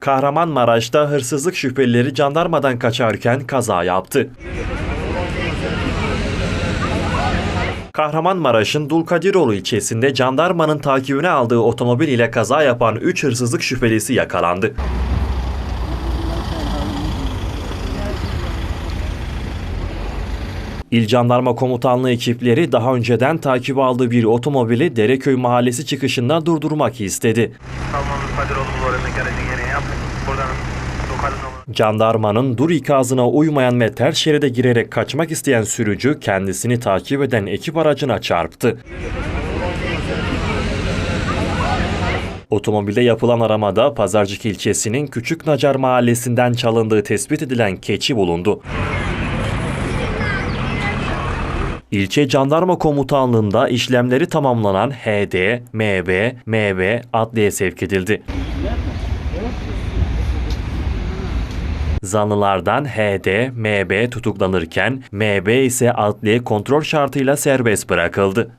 Kahramanmaraş'ta hırsızlık şüphelileri jandarmadan kaçarken kaza yaptı. Kahramanmaraş'ın Dulkadiroğlu ilçesinde jandarmanın takibine aldığı otomobil ile kaza yapan 3 hırsızlık şüphelisi yakalandı. İl Jandarma Komutanlığı ekipleri daha önceden takip aldığı bir otomobili Dereköy Mahallesi çıkışında durdurmak istedi. Jandarmanın dur ikazına uymayan ve ters şeride girerek kaçmak isteyen sürücü kendisini takip eden ekip aracına çarptı. Otomobilde yapılan aramada Pazarcık ilçesinin Küçük Nacar mahallesinden çalındığı tespit edilen keçi bulundu. İlçe Jandarma Komutanlığı'nda işlemleri tamamlanan HD, MB, MV adliye sevk edildi. Zanlılardan HD, MB tutuklanırken MB ise adliye kontrol şartıyla serbest bırakıldı.